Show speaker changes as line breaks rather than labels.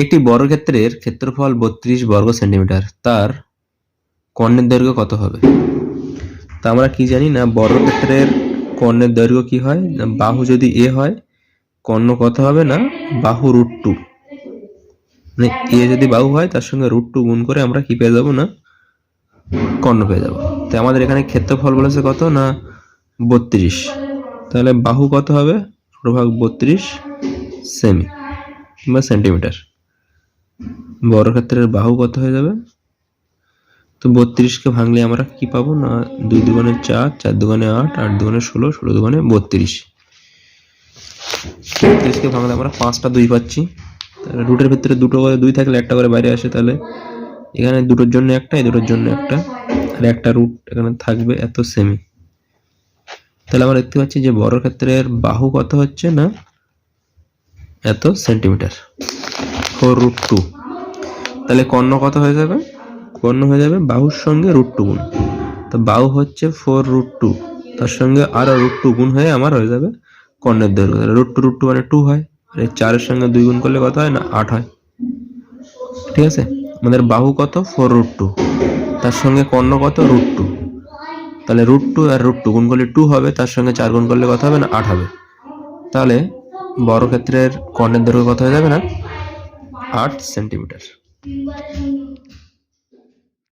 একটি বর্গক্ষেত্রের ক্ষেত্রফল বত্রিশ বর্গ সেন্টিমিটার, তার কর্ণের দৈর্ঘ্য কত হবে? তা আমরা কি জানি না, বর্গক্ষেত্রের কর্ণের দৈর্ঘ্য কি হয়? না, বাহু যদি এ হয়, কর্ণ কত হবে না, বাহু রুট টু। মানে এ যদি বাহু হয়, তার সঙ্গে রুট টু গুণ করে আমরা কি পেয়ে যাব না, কর্ণ পেয়ে যাব। তাই আমাদের এখানে ক্ষেত্রফল বলেছে কত না, বত্রিশ। তাহলে বাহু কত হবে? প্রভাগ বত্রিশ সেমি। কিংবা সেন্টিমিটার বর্গক্ষেত্রের বাহু কত হয়ে যাবে? তো বত্রিশকে ভাঙলে আমরা কি পাবো? না, দুই দুগুণে চার চার দুগুণে আট আট দুগুণে ষোলো ষোলো দুগুণে বত্রিশ। বত্রিশকে ভাঙলে আমরা পাঁচটা দুই পাচ্ছি। তাহলে রুটের ভিতরে দুটো করে দুই থাকলে একটা করে বাইরে আসে, তাহলে এখানে দুটোর জন্য একটা, এই দুটোর জন্য একটা। আর একটা রুট এখানে থাকবে এত সেমি তাহলে আমরা দেখতে পাচ্ছি যে বর্গক্ষেত্রের বাহু কত হচ্ছে না? এত সেন্টিমিটার। Four root two. তাহলে কর্ণ কত হয়ে যাবে? কর্ণ হয়ে যাবে বাহুর সঙ্গে রুট টু গুণ। তো বাহু হচ্ছে ফোর রুট টু। তার সঙ্গে আরও রুট টু গুণ হয়ে আমার হয়ে যাবে কর্ণের দৈর্ঘ্য। তাহলে রুট টু রুট টু মানে টু হয়। আর চারের সঙ্গে দুই গুণ করলে কত হয়? না, আট হয়। ঠিক আছে? আমাদের বাহু কত? Four root two. তার সঙ্গে কর্ণ কত? Root two. তাহলে রুট টু আর রুট টু গুণ করলে টু হবে। তার সঙ্গে চার গুণ করলে কত হবে? না, আট হবে। তাহলে বড় ক্ষেত্রের কর্ণের দৈর্ঘ্য কত হয়ে যাবে না? আট সেন্টিমিটার।